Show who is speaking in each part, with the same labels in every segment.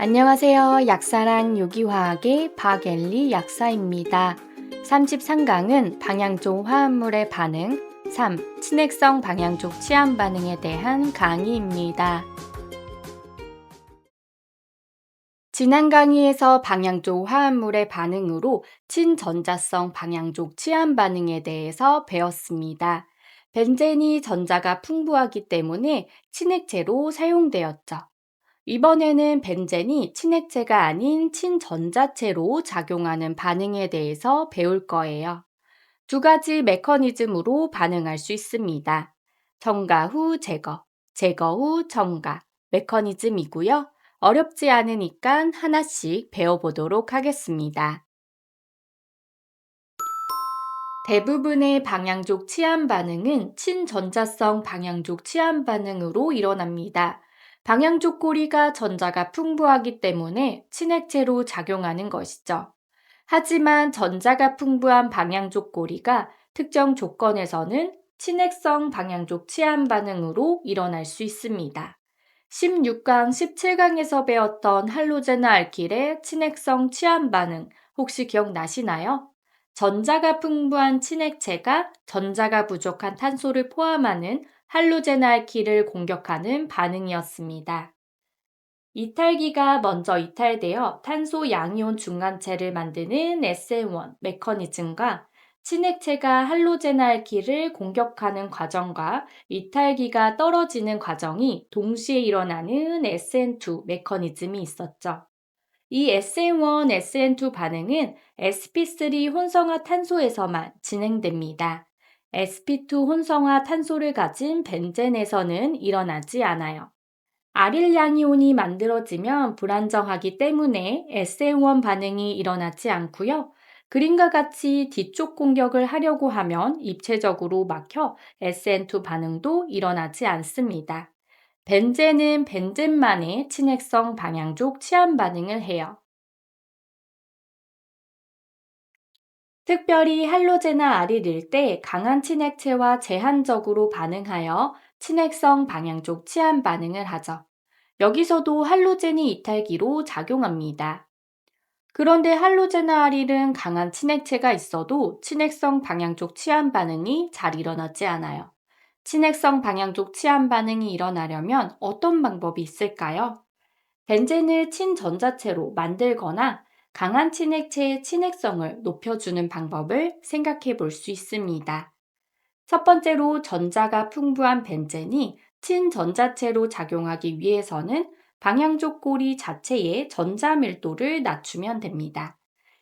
Speaker 1: 안녕하세요. 약사랑 유기화학의 박엘리 약사입니다. 33강은 방향종 화합물의 반응, 3. 친핵성 방향족 치환 반응에 대한 강의입니다. 지난 강의에서 방향족 화합물의 반응으로 친전자성 방향족 치환 반응에 대해서 배웠습니다. 벤젠이 전자가 풍부하기 때문에 친액체로 사용되었죠. 이번에는 벤젠이 친액체가 아닌 친전자체로 작용하는 반응에 대해서 배울 거예요. 두 가지 메커니즘으로 반응할 수 있습니다. 첨가 후 제거, 제거 후 첨가 메커니즘이고요. 어렵지 않으니까 하나씩 배워보도록 하겠습니다. 대부분의 방향족 치환 반응은 친전자성 방향족 치환 반응으로 일어납니다. 방향족 고리가 전자가 풍부하기 때문에 친액체로 작용하는 것이죠. 하지만 전자가 풍부한 방향족 고리가 특정 조건에서는 친액성 방향족 치환 반응으로 일어날 수 있습니다. 16강, 17강에서 배웠던 할로제나 알킬의 친액성 치환 반응 혹시 기억나시나요? 전자가 풍부한 친액체가 전자가 부족한 탄소를 포함하는 할로제나알키를 공격하는 반응이었습니다. 이탈기가 먼저 이탈되어 탄소 양이온 중간체를 만드는 SN1 메커니즘과 친액체가 할로제나알키를 공격하는 과정과 이탈기가 떨어지는 과정이 동시에 일어나는 SN2 메커니즘이 있었죠. 이 SN1, SN2 반응은 sp3 혼성화 탄소에서만 진행됩니다. Sp2 혼성화 탄소를 가진 벤젠에서는 일어나지 않아요. 아릴 양이온이 만들어지면 불안정하기 때문에 SN1 반응이 일어나지 않고요. 그림과 같이 뒤쪽 공격을 하려고 하면 입체적으로 막혀 SN2 반응도 일어나지 않습니다. 벤젠은 벤젠만의 친핵성 방향족 치환 반응을 해요. 특별히 할로제나 아릴일 때 강한 친액체와 제한적으로 반응하여 친액성 방향족 치환 반응을 하죠. 여기서도 할로젠이 이탈기로 작용합니다. 그런데 할로제나 아릴은 강한 친액체가 있어도 친액성 방향족 치환 반응이 잘 일어나지 않아요. 친액성 방향족 치환 반응이 일어나려면 어떤 방법이 있을까요? 벤젠을 친전자체로 만들거나 강한 친액체의 친액성을 높여주는 방법을 생각해 볼 수 있습니다. 첫 번째로 전자가 풍부한 벤젠이 친전자체로 작용하기 위해서는 방향족 고리 자체의 전자 밀도를 낮추면 됩니다.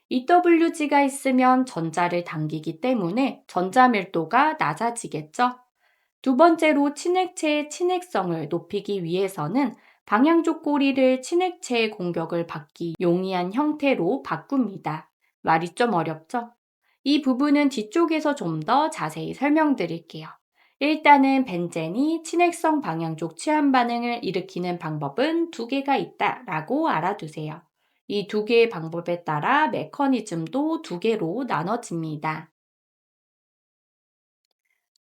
Speaker 1: EWG가 있으면 전자를 당기기 때문에 전자 밀도가 낮아지겠죠? 두 번째로 친액체의 친액성을 높이기 위해서는 방향족 고리를 친액체의 공격을 받기 용이한 형태로 바꿉니다. 말이 좀 어렵죠? 이 부분은 뒤쪽에서 좀 더 자세히 설명드릴게요. 일단은 벤젠이 친액성 방향족 취한 반응을 일으키는 방법은 두 개가 있다 라고 알아두세요. 이 두 개의 방법에 따라 메커니즘도 두 개로 나눠집니다.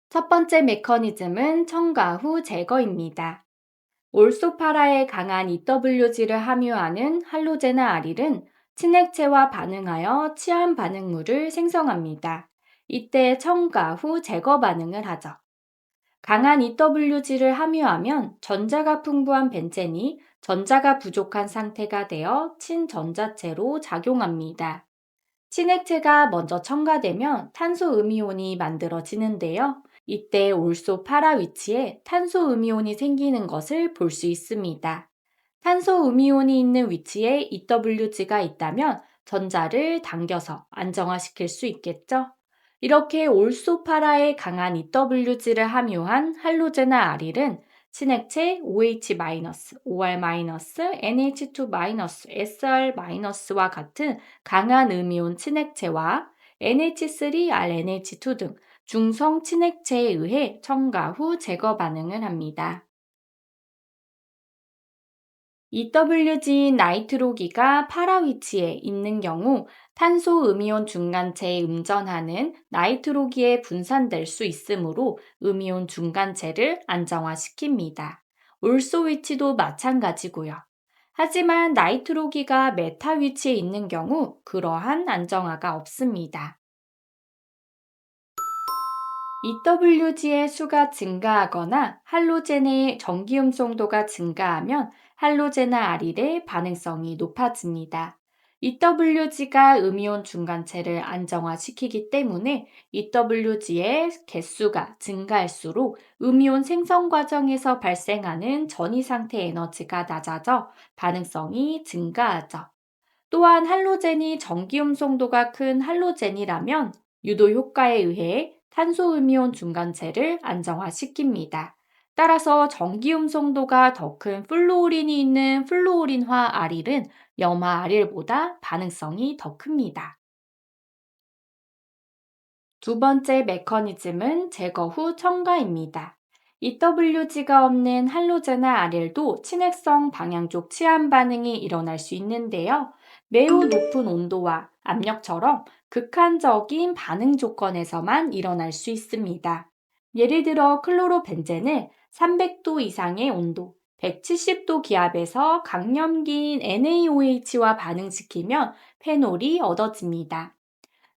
Speaker 1: 첫 번째 메커니즘은 첨가 후 제거입니다. 올소파라에 강한 EWG를 함유하는 할로제나 아릴은 친액체와 반응하여 치환 반응물을 생성합니다. 이때 첨가 후 제거 반응을 하죠. 강한 EWG를 함유하면 전자가 풍부한 벤젠이 전자가 부족한 상태가 되어 친전자체로 작용합니다. 친액체가 먼저 첨가되면 탄소 음이온이 만들어지는데요. 이때 올소 파라 위치에 탄소 음이온이 생기는 것을 볼 수 있습니다. 탄소 음이온이 있는 위치에 EWG가 있다면 전자를 당겨서 안정화시킬 수 있겠죠? 이렇게 올소파라에 강한 EWG를 함유한 할로제나 아릴은 친액체 OH-, OR-, NH2-, SR-와 같은 강한 음이온 친액체와 NH3RNH2 등 중성 친액체에 의해 첨가 후 제거 반응을 합니다. EWG 나이트로기가 파라 위치에 있는 경우 탄소 음이온 중간체에 음전하는 나이트로기에 분산될 수 있으므로 음이온 중간체를 안정화시킵니다. 올소 위치도 마찬가지고요. 하지만 나이트로기가 메타 위치에 있는 경우 그러한 안정화가 없습니다. EWG의 수가 증가하거나 할로젠의 전기음성도가 증가하면 할로제나 아릴의 반응성이 높아집니다. EWG가 음이온 중간체를 안정화시키기 때문에 EWG의 개수가 증가할수록 음이온 생성 과정에서 발생하는 전이 상태 에너지가 낮아져 반응성이 증가하죠. 또한 할로젠이 전기음성도가 큰 할로젠이라면 유도 효과에 의해 탄소음이온 중간체를 안정화시킵니다. 따라서 전기음성도가 더 큰 플루오린이 있는 플루오린화 아릴은 염화 아릴보다 반응성이 더 큽니다. 두 번째 메커니즘은 제거 후 첨가입니다. EWG가 없는 할로제나 아릴도 친핵성 방향족 치환 반응이 일어날 수 있는데요. 매우 높은 온도와 압력처럼 극한적인 반응 조건에서만 일어날 수 있습니다. 예를 들어 클로로벤젠을 300도 이상의 온도, 170도 기압에서 강염기인 NaOH와 반응시키면 페놀이 얻어집니다.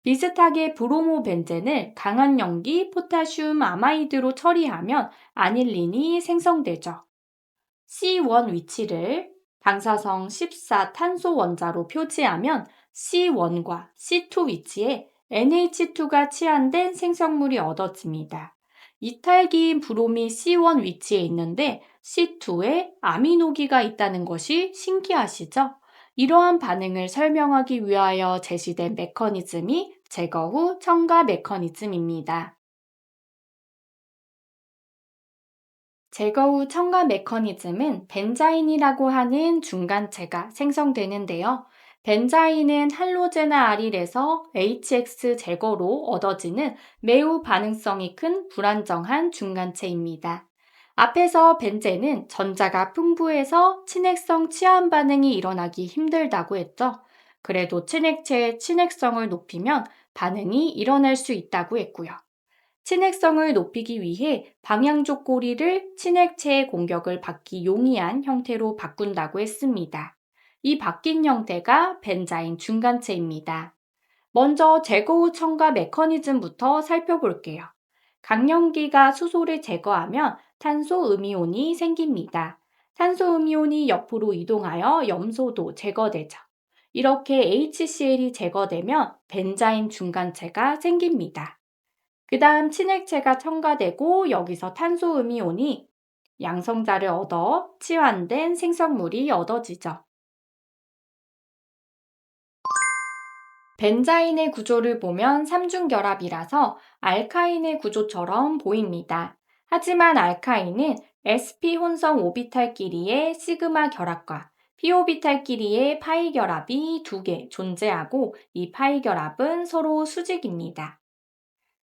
Speaker 1: 비슷하게 브로모벤젠을 강한 염기 포타슘 아마이드로 처리하면 아닐린이 생성되죠. C1 위치를 방사성 14 탄소 원자로 표지하면 C1과 C2 위치에 NH2가 치환된 생성물이 얻어집니다. 이탈기인 브롬이 C1 위치에 있는데 C2에 아미노기가 있다는 것이 신기하시죠? 이러한 반응을 설명하기 위하여 제시된 메커니즘이 제거 후 첨가 메커니즘입니다. 제거 후 첨가 메커니즘은 벤자인이라고 하는 중간체가 생성되는데요. 벤자인은 할로제나 아릴에서 HX 제거로 얻어지는 매우 반응성이 큰 불안정한 중간체입니다. 앞에서 벤젠은 전자가 풍부해서 친핵성 치환 반응이 일어나기 힘들다고 했죠. 그래도 친핵체의 친핵성을 높이면 반응이 일어날 수 있다고 했고요. 친핵성을 높이기 위해 방향족 고리를 친핵체의 공격을 받기 용이한 형태로 바꾼다고 했습니다. 이 바뀐 형태가 벤자인 중간체입니다. 먼저 제거 후 첨가 메커니즘부터 살펴볼게요. 강염기가 수소를 제거하면 탄소 음이온이 생깁니다. 탄소 음이온이 옆으로 이동하여 염소도 제거되죠. 이렇게 HCl이 제거되면 벤자인 중간체가 생깁니다. 그 다음 친핵체가 첨가되고 여기서 탄소 음이온이 양성자를 얻어 치환된 생성물이 얻어지죠. 벤자인의 구조를 보면 삼중결합이라서 알카인의 구조처럼 보입니다. 하지만 알카인은 sp 혼성 오비탈끼리의 시그마 결합과 p오비탈끼리의 파이 결합이 두 개 존재하고 이 파이 결합은 서로 수직입니다.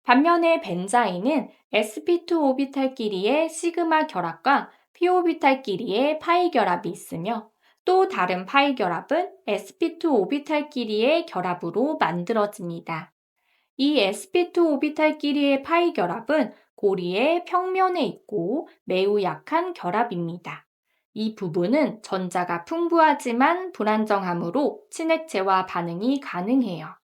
Speaker 1: 반면에 벤자인은 sp2 오비탈끼리의 시그마 결합과 p오비탈끼리의 파이 결합이 있으며 또 다른 파이 결합은 sp2 오비탈끼리의 결합으로 만들어집니다. 이 sp2 오비탈끼리의 파이 결합은 고리의 평면에 있고 매우 약한 결합입니다. 이 부분은 전자가 풍부하지만 불안정하므로 친핵체와 반응이 가능해요.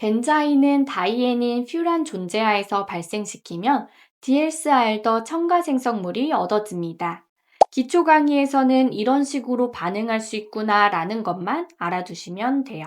Speaker 1: 벤자인은 다이에닌 퓨란 존재하에서 발생시키면 DSR 더 첨가 생성물이 얻어집니다. 기초 강의에서는 이런 식으로 반응할 수 있구나 라는 것만 알아두시면 돼요.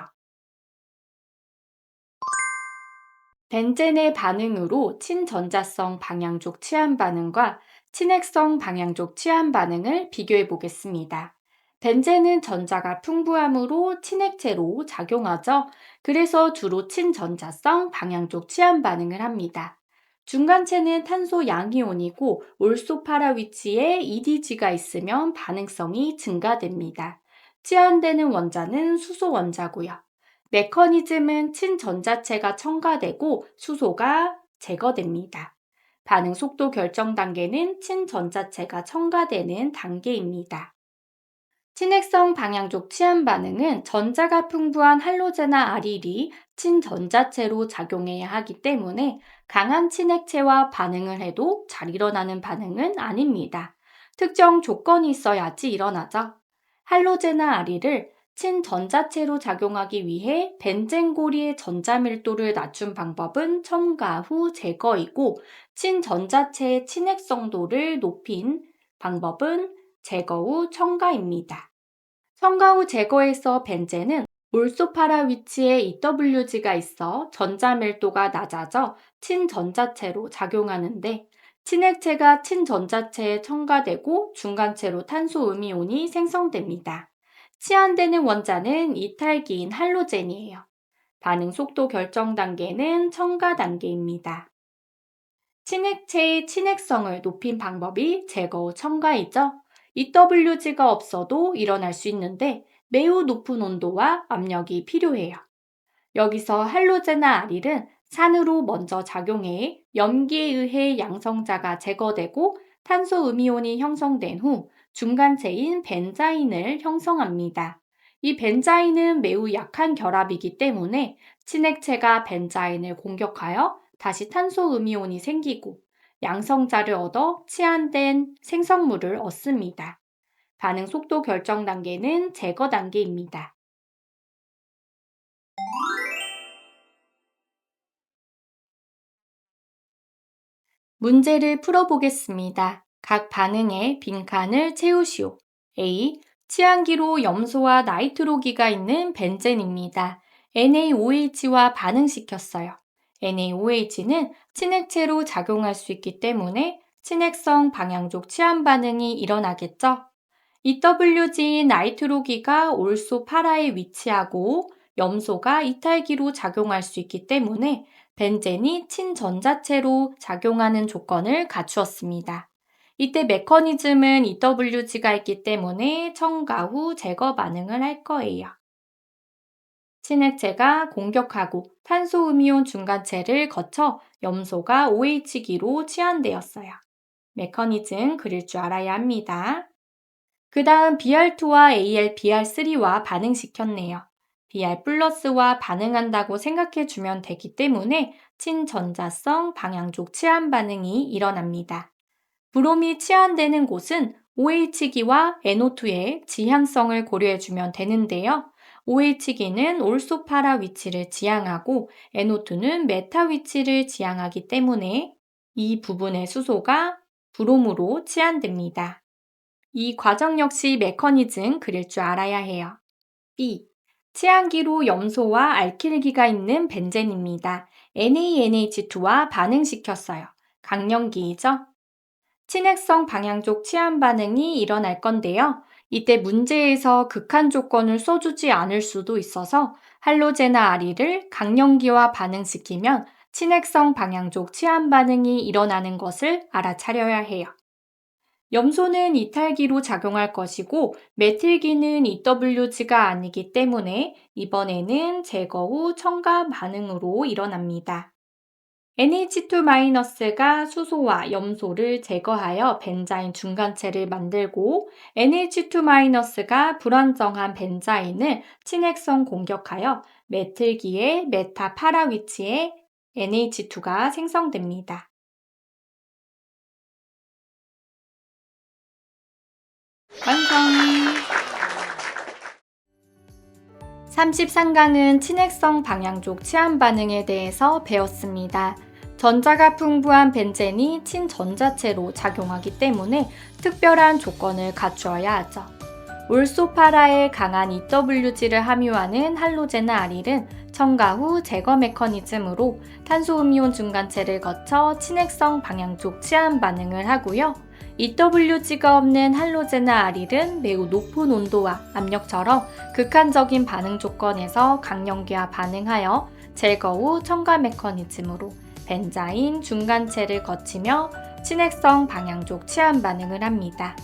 Speaker 1: 벤젠의 반응으로 친전자성 방향족 치환 반응과 친핵성 방향족 치환 반응을 비교해 보겠습니다. 벤젠은 전자가 풍부하므로 친핵체로 작용하죠. 그래서 주로 친전자성 방향족 치환 반응을 합니다. 중간체는 탄소 양이온이고 올소파라 위치에 EDG가 있으면 반응성이 증가됩니다. 치환되는 원자는 수소 원자고요. 메커니즘은 친전자체가 첨가되고 수소가 제거됩니다. 반응 속도 결정 단계는 친전자체가 첨가되는 단계입니다. 친핵성 방향족 치환 반응은 전자가 풍부한 할로제나 아릴이 친전자체로 작용해야 하기 때문에 강한 친핵체와 반응을 해도 잘 일어나는 반응은 아닙니다. 특정 조건이 있어야지 일어나죠. 할로제나 아리를 친전자체로 작용하기 위해 벤젠고리의 전자밀도를 낮춘 방법은 첨가 후 제거이고 친전자체의 친핵성도를 높인 방법은 제거 후 첨가입니다. 첨가 후 제거에서 벤젠은 올소파라 위치에 EWG가 있어 전자밀도가 낮아져 친전자체로 작용하는데 친핵체가 친전자체에 첨가되고 중간체로 탄소음이온이 생성됩니다. 치환되는 원자는 이탈기인 할로젠이에요. 반응 속도 결정 단계는 첨가 단계입니다. 친핵체의 친핵성을 높인 방법이 제거 후 첨가이죠. EWG가 없어도 일어날 수 있는데 매우 높은 온도와 압력이 필요해요. 여기서 할로제나 아릴은 산으로 먼저 작용해 염기에 의해 양성자가 제거되고 탄소 음이온이 형성된 후 중간체인 벤자인을 형성합니다. 이 벤자인은 매우 약한 결합이기 때문에 친핵체가 벤자인을 공격하여 다시 탄소 음이온이 생기고 양성자를 얻어 치환된 생성물을 얻습니다. 반응 속도 결정 단계는 제거 단계입니다. 문제를 풀어보겠습니다. 각 반응에 빈칸을 채우시오. A. 치환기로 염소와 나이트로기가 있는 벤젠입니다. NaOH와 반응시켰어요. NaOH는 친핵체로 작용할 수 있기 때문에 친핵성 방향족 치환 반응이 일어나겠죠? EWG 나이트로기가 올소 파라에 위치하고 염소가 이탈기로 작용할 수 있기 때문에 벤젠이 친전자체로 작용하는 조건을 갖추었습니다. 이때 메커니즘은 EWG가 있기 때문에 첨가 후 제거 반응을 할 거예요. 친핵체가 공격하고 탄소음이온 중간체를 거쳐 염소가 OH기로 치환되었어요. 메커니즘 그릴 줄 알아야 합니다. 그 다음 BR2와 AL, BR3와 반응시켰네요. Br 플러스와 반응한다고 생각해 주면 되기 때문에 친전자성 방향족 치환 반응이 일어납니다. 브롬이 치환되는 곳은 OH기와 NO2의 지향성을 고려해 주면 되는데요. OH기는 올소파라 위치를 지향하고 NO2는 메타 위치를 지향하기 때문에 이 부분의 수소가 브롬으로 치환됩니다. 이 과정 역시 메커니즘 그릴 줄 알아야 해요. B. 치환기로 염소와 알킬기가 있는 벤젠입니다. NaNH2와 반응시켰어요. 강령기이죠? 친핵성 방향족 치환 반응이 일어날 건데요. 이때 문제에서 극한 조건을 써주지 않을 수도 있어서 할로제나 아리를 강령기와 반응시키면 친핵성 방향족 치환 반응이 일어나는 것을 알아차려야 해요. 염소는 이탈기로 작용할 것이고 메틸기는 EWG가 아니기 때문에 이번에는 제거 후 첨가 반응으로 일어납니다. NH2-가 수소와 염소를 제거하여 벤자인 중간체를 만들고 NH2-가 불안정한 벤자인을 친핵성 공격하여 메틸기의 메타 파라 위치에 NH2가 생성됩니다. 完成 33강은 친핵성 방향족 치환 반응에 대해서 배웠습니다. 전자가 풍부한 벤젠이 친전자체로 작용하기 때문에 특별한 조건을 갖추어야 하죠. 울소파라에 강한 EWG를 함유하는 할로제나 아릴은 첨가 후 제거 메커니즘으로 탄소음이온 중간체를 거쳐 친핵성 방향족 치환 반응을 하고요. EWG가 없는 할로제나 아릴은 매우 높은 온도와 압력처럼 극한적인 반응 조건에서 강연기와 반응하여 제거 후 첨가 메커니즘으로 벤자인 중간체를 거치며 친핵성 방향족 치환 반응을 합니다.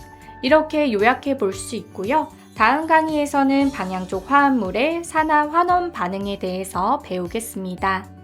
Speaker 1: 이렇게 요약해 볼 수 있고요. 다음 강의에서는 방향족 화합물의 산화 환원 반응에 대해서 배우겠습니다.